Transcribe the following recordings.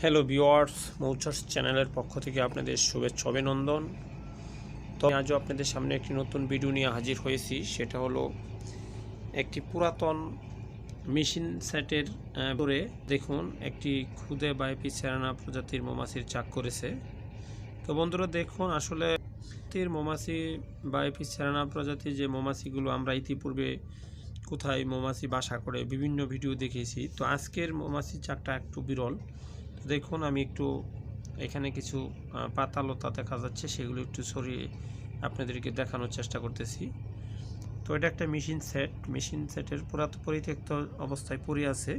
Hello viewers মৌচার্স চ্যানেলের পক্ষ থেকে আপনাদের শুভেচ্ছা, অভিনন্দন। তো আজও আপনাদের সামনে একটি নতুন ভিডিও নিয়ে হাজির হয়েছি। সেটা হলো একটি পুরাতন মেশিন সেটের পরে দেখুন, একটি খুদে বাইপি সেরানা প্রজাতির মৌমাছির চাক করেছে। তো বন্ধুরা, দেখুন, আসলে মৌমাছি বাইপি সেরানা প্রজাতির যে মৌমাছিগুলো আমরা ইতিপূর্বে কোথায় মৌমাছি বাসা করে বিভিন্ন ভিডিও দেখেছি তো আজকের মৌমাছির চাকটা একটু বিরল। দেখুন, আমি একটু এখানে কিছু পাতা লতা দেখা যাচ্ছে, সেগুলো একটু সরিয়ে আপনাদেরকে দেখানোর চেষ্টা করতেছি। তো এটা একটা মেশিন সেট। মেশিন সেটের পুরাত পরিত্যক্ত অবস্থায় পড়ে আছে।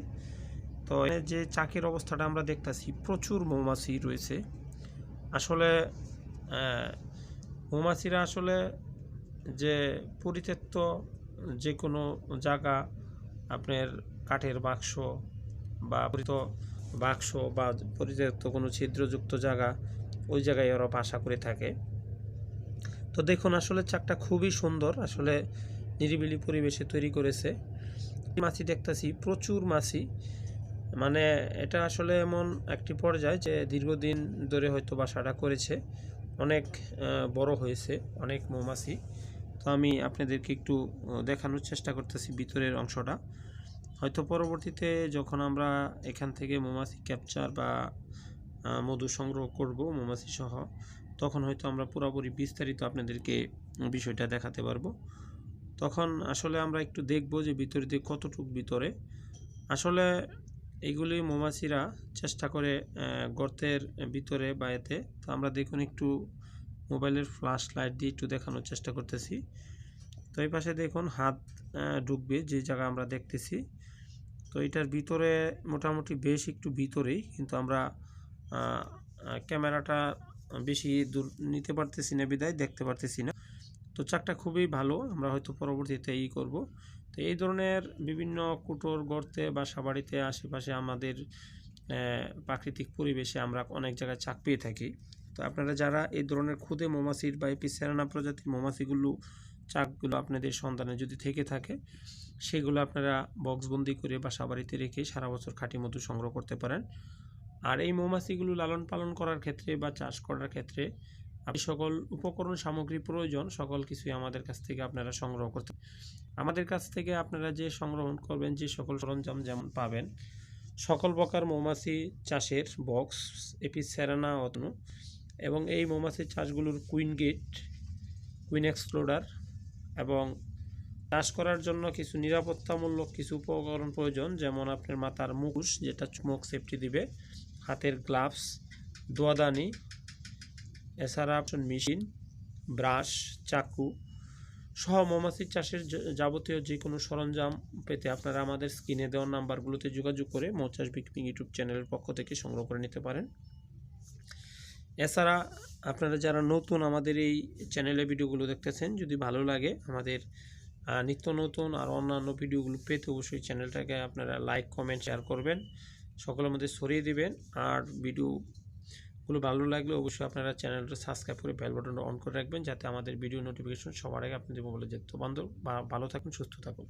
তো যে চাকের অবস্থাটা আমরা দেখতাছি, প্রচুর মৌমাছি রয়েছে। আসলে মৌমাছিরা আসলে যে পরিত্যক্ত যে কোনো জায়গা, আপনার কাঠের বাক্স বা পরিত বাক্স বা পরিত্যক্ত কোনো ছিদ্রযুক্ত জায়গা, ওই জায়গায় ওরা বাসা করে থাকে। তো দেখুন, আসলে চাকটা খুবই সুন্দর, আসলে নিরিবিলি পরিবেশে তৈরি করেছে। মাছি দেখতেছি, প্রচুর মাছি। মানে এটা আসলে এমন একটি পর্যায় যে দীর্ঘদিন ধরে হয়তো বাসাটা করেছে। অনেক বড় হয়েছে, অনেক মৌমাছি। তো আমি আপনাদেরকে একটু দেখানোর চেষ্টা করতেছি ভিতরের অংশটা। হয়তো পরবর্তীতে যখন আমরা এখান থেকে মৌমাছি ক্যাপচার বা মধু সংগ্রহ করব মৌমাছি সহ, তখন হয়তো আমরা পুরোপুরি বিস্তারিত আপনাদেরকে বিষয়টা দেখাতে পারব। তখন আসলে আমরা একটু দেখব যে ভিতরে দিয়ে কতটুক ভিতরে। আসলে এইগুলি মৌমাছিরা চেষ্টা করে গর্তের ভিতরে বা এতে। তো আমরা দেখুন একটু মোবাইলের ফ্ল্যাশ লাইট দিয়ে একটু দেখানোর চেষ্টা করতেছি। তো এই পাশে দেখুন হাত ঢুকবে যে জায়গা আমরা দেখতেছি। তো এটার ভিতরে মোটামুটি বেশ একটু ভিতরেই, কিন্তু আমরা ক্যামেরাটা বেশি দূর নিতে পারতেছি না, বিদায় দেখতে পারতেছি না। তো চাকটা খুবই ভালো, আমরা হয়তো পরবর্তীতে এই করব। তো এই ধরনের বিভিন্ন কুটোর গর্তে বা সাবাড়িতে আশেপাশে আমাদের প্রাকৃতিক পরিবেশে আমরা অনেক জায়গায় চাক পেয়ে থাকি। তো আপনারা যারা এই ধরনের খুদে মৌমাছির বা এপিসেরানা প্রজাতির মৌমাছিগুলো চাকগুলো আপনাদের সন্তানে যদি থেকে থাকে, সেগুলো আপনারা বক্সবন্দি করে বাসা বাড়িতে রেখে সারা বছর খাঁটি মধু সংগ্রহ করতে পারেন। আর এই মৌমাছিগুলো লালন পালন করার ক্ষেত্রে বা চাষ করার ক্ষেত্রে আপনি সকল উপকরণ সামগ্রী প্রয়োজন, সকল কিছুই আমাদের কাছ থেকে আপনারা সংগ্রহ করতে আমাদের কাছ থেকে আপনারা যে সংগ্রহ করবেন, যে সকল সরঞ্জাম যেমন পাবেন, সকল প্রকার মৌমাছি চাষের বক্স এপি সেরানা অতনু এবং এই মৌমাছি চাষগুলোর কুইন গেট, কুইন এক্সপ্লোডার এবং চাষ করার জন্য কিছু নিরাপত্তামূলক কিছু উপকরণ প্রয়োজন, যেমন আপনার মাথার মুখোশ যেটা স্মোক সেফটি দিবে, হাতের গ্লাভস দোয়াদানি, এছাড়া আপনার মেশিন ব্রাশ চাকু সহ মৌমাছি চাষের যাবতীয় যে কোনো সরঞ্জাম পেতে আপনারা আমাদের স্ক্রিনে দেওয়া নাম্বারগুলোতে যোগাযোগ করে মৌচাষ বিকপিং ইউটিউব চ্যানেলের পক্ষ থেকে সংগ্রহ করে নিতে পারেন। এছাড়া আপনারা যারা নতুন আমাদের এই চ্যানেলে ভিডিওগুলো দেখতেছেন, যদি ভালো লাগে আমাদের নিত্য নতুন আর অন্যান্য ভিডিওগুলো পেতে অবশ্যই চ্যানেলটাকে আপনারা লাইক কমেন্ট শেয়ার করবেন। সকলের মধ্যে ছড়িয়ে দিবেন। আর ভিডিওগুলো ভালো লাগলে অবশ্যই আপনারা চ্যানেলটা সাবস্ক্রাইব করে বেল বাটনটা অন করে রাখবেন, যাতে আমাদের ভিডিও নোটিফিকেশন সবার আগে আপনাদের মোবাইলে যেত বান্ধব ভালো থাকুন, সুস্থ থাকুন।